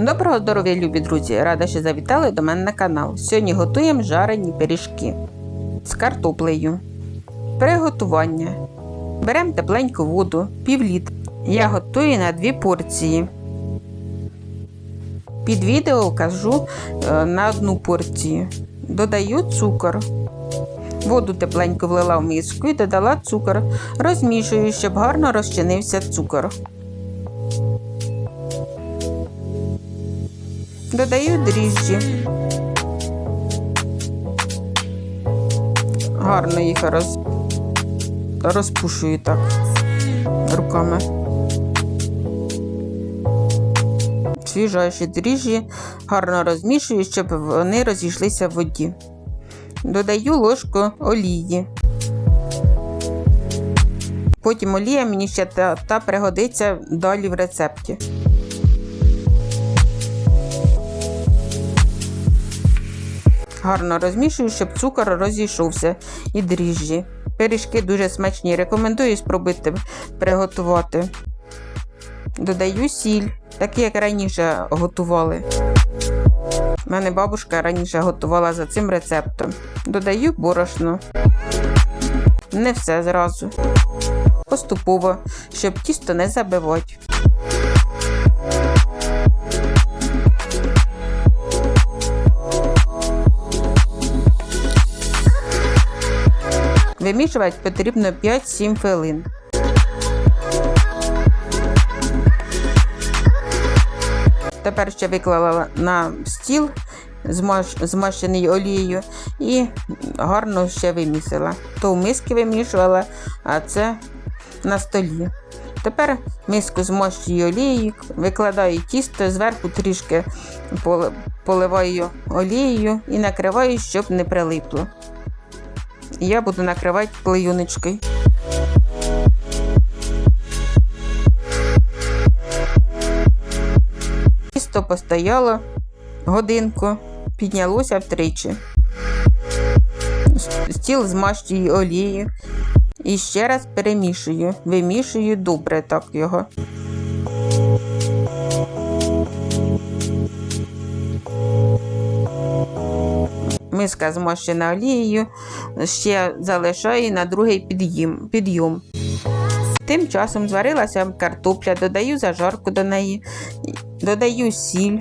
Доброго здоров'я, любі друзі! Рада, що завітали до мене на канал. Сьогодні готуємо жарені пиріжки з картоплею. Приготування. Беремо тепленьку воду, пів літра. Я готую на дві порції. Під відео кажу е, на одну порцію. Додаю цукор. Воду тепленько влила в миску і додала цукор. Розмішую, щоб гарно розчинився цукор. Додаю дріжджі. Гарно їх роз... розпушую так руками. Свіжайші дріжджі гарно розмішую, щоб вони розійшлися в воді. Додаю ложку олії. Потім олія мені ще та, та пригодиться далі в рецепті. Гарно розмішую, щоб цукор розійшовся і дріжджі. Пиріжки дуже смачні. Рекомендую спробувати приготувати. Додаю сіль, так як раніше готували. У мене бабушка раніше готувала за цим рецептом. Додаю борошно. Не все зразу. Поступово, щоб тісто не забивати. Вимішувати потрібно 5-7 хвилин. Тепер ще виклала на стіл змащений олією і гарно ще вимісила. То в миски вимішувала, а це на столі. Тепер миску змащую олією, викладаю тісто, зверху трішки поливаю олією і накриваю, щоб не прилипло. Я буду накривати клеюничкою. Тісто постояло годинку, піднялося втричі. Стіл змащую олією і ще раз перемішую, вимішую добре так його. Миска змащена олією, ще залишаю на другий підйом. підйом. Тим часом зварилася картопля, додаю зажарку до неї, додаю сіль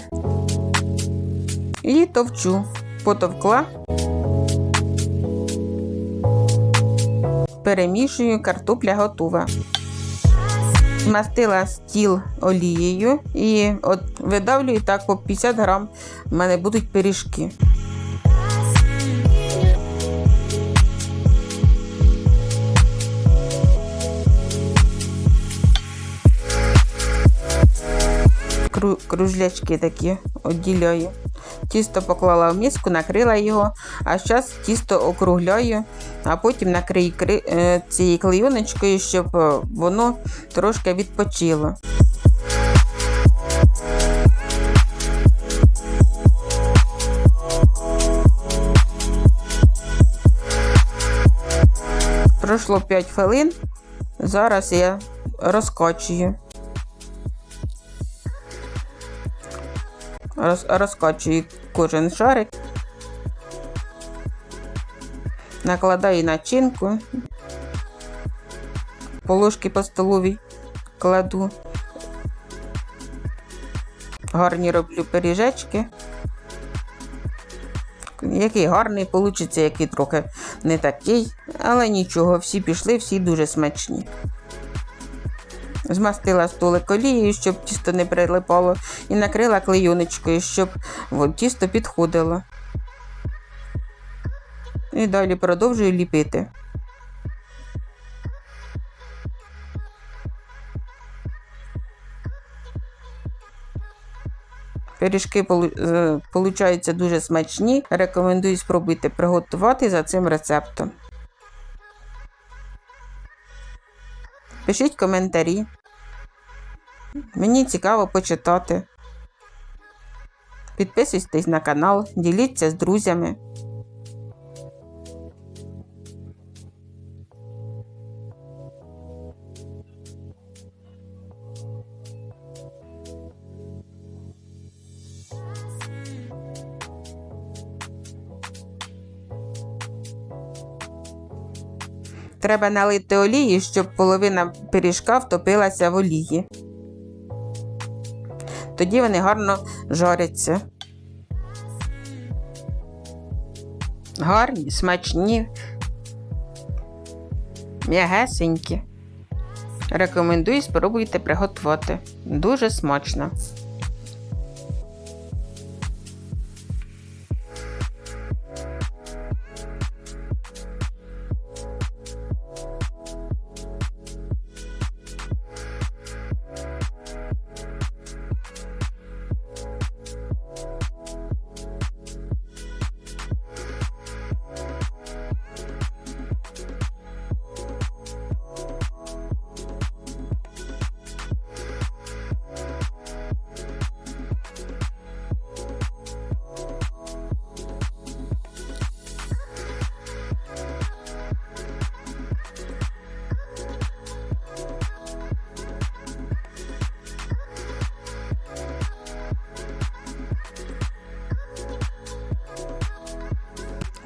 і товчу, потовкла, перемішую, картопля готова. Змастила стіл олією і от видавлюю так по 50 грам. У мене будуть пиріжки. Кружлячки такі відділяю. Тісто поклала в миску, накрила його, а зараз тісто округляю, а потім накрию е, цією клейоночкою, щоб е, воно трошки відпочило. Пройшло 5 хвилин, зараз я розкачую. Роз, розкачую кожен шарик, накладаю начинку, по ложки по столовій кладу, гарні роблю пиріжечки. Який гарний вийде, який трохи не такий, але нічого, всі пішли, всі дуже смачні. Змастила столик олією, щоб тісто не прилипало, і накрила клейоночкою, щоб тісто підходило. І далі продовжую ліпити. Пиріжки получаються дуже смачні. Рекомендую спробуйте приготувати за цим рецептом. Пишіть коментарі. Мені цікаво почитати. Підписуйтесь на канал, діліться з друзями. Треба налити олії, щоб половина пиріжка втопилася в олії. Тоді вони гарно жаряться. Гарні, смачні, м'ягесенькі. Рекомендую, спробуйте приготувати. Дуже смачно.